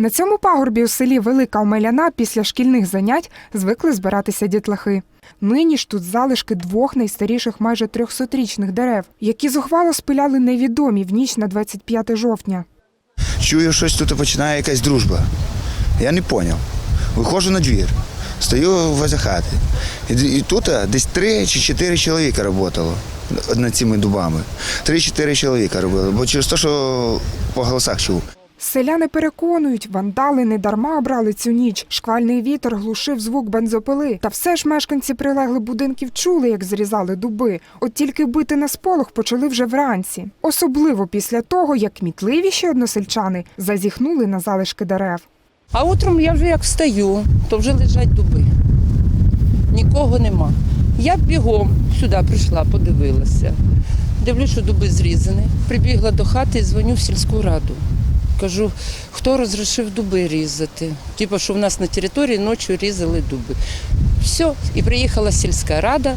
На цьому пагорбі у селі Велика Омеляна після шкільних занять звикли збиратися дітлахи. Нині ж тут залишки двох найстаріших майже 300-річних дерев, які зухвало спиляли невідомі в ніч на 25 жовтня. Чую, щось тут починає якась дружба. Я не зрозумів. Виходжу на двір, стою возле хати. І, тут десь три чи чотири чоловіка працювало над цими дубами. Три-чотири чоловіка робили, бо через те, що по голосах чув. Селяни переконують, вандали не дарма обрали цю ніч. Шквальний вітер глушив звук бензопили. Та все ж мешканці прилеглих будинків чули, як зрізали дуби. От тільки бити на сполох почали вже вранці. Особливо після того, як кмітливіші односельчани зазіхнули на залишки дерев. А утром я вже як встаю, то вже лежать дуби. Нікого нема. Я бігом сюди прийшла, подивилася. Дивлюсь, що дуби зрізані. Прибігла до хати і дзвоню в сільську раду. Кажу, хто розрішив дуби різати? Типу, що в нас на території ночі різали дуби. Все, і приїхала сільська рада.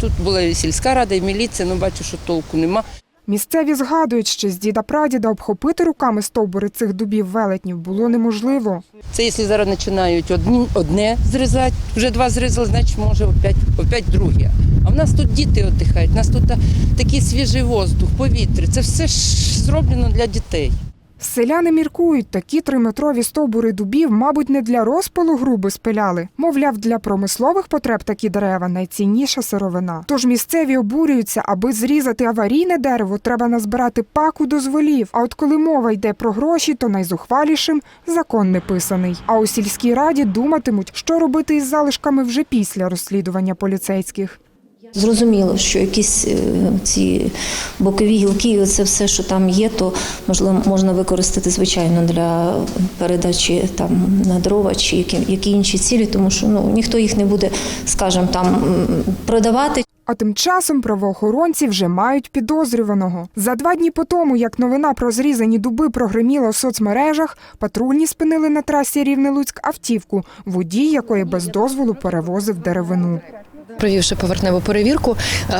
Тут була і сільська рада, і міліція, ну бачу, що толку нема. Місцеві згадують, що з діда прадіда обхопити руками стовбури цих дубів велетнів було неможливо. Це якщо зараз починають одні, одне зрізати, вже два зрізали, значить може опять, опять друге. А в нас тут діти віддихають, у нас тут такий свіжий воздух, повітря. Це все ж зроблено для дітей. Селяни міркують, такі триметрові стовбури дубів, мабуть, не для розпалу груби спиляли. Мовляв, для промислових потреб такі дерева найцінніша сировина. Тож місцеві обурюються, аби зрізати аварійне дерево, треба назбирати паку дозволів. А от коли мова йде про гроші, то найзухвалішим закон не писаний. А у сільській раді думатимуть, що робити із залишками вже після розслідування поліцейських. Зрозуміло, що якісь е, ці бокові гілки, це все, що там є, то можливо можна використати звичайно для передачі там на дрова чи які, які інші цілі, тому що ну ніхто їх не буде, скажімо, там продавати. А тим часом правоохоронці вже мають підозрюваного. За два дні по тому, як новина про зрізані дуби прогреміла в соцмережах, патрульні спинили на трасі Рівне-Луцьк автівку, водій якої без дозволу перевозив деревину. Провівши поверхневу перевірку е,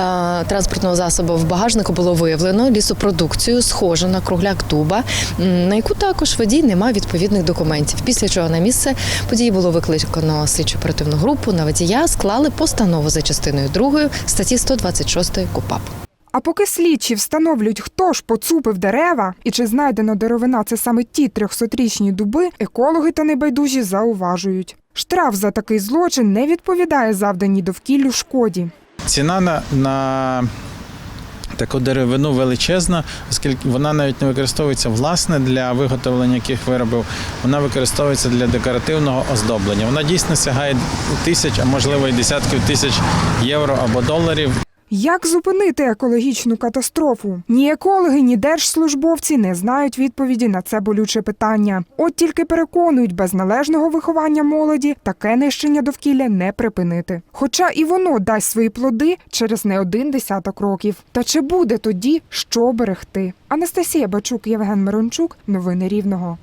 транспортного засобу в багажнику було виявлено лісопродукцію, схожу на кругляк дуба, на яку також водій не мав відповідних документів. Після чого на місце події було викликано слідчо оперативну групу. На водія склали постанову за частиною 2 статті 126 КУПАП. А поки слідчі встановлюють, хто ж поцупив дерева і чи знайдено деревина це саме ті трьохсотрічні дуби, екологи та небайдужі зауважують. Штраф за такий злочин не відповідає завданій довкіллю шкоді. Ціна на, на таку деревину величезна, оскільки вона навіть не використовується власне для виготовлення яких виробів, вона використовується для декоративного оздоблення. Вона дійсно сягає тисяч, а можливо і десятків тисяч євро або доларів. Як зупинити екологічну катастрофу? Ні екологи, ні держслужбовці не знають відповіді на це болюче питання. От тільки переконують, без належного виховання молоді таке нищення довкілля не припинити. Хоча і воно дасть свої плоди через не один десяток років. Та чи буде тоді що берегти? Анастасія Бачук, Євген Мирончук, новини Рівного.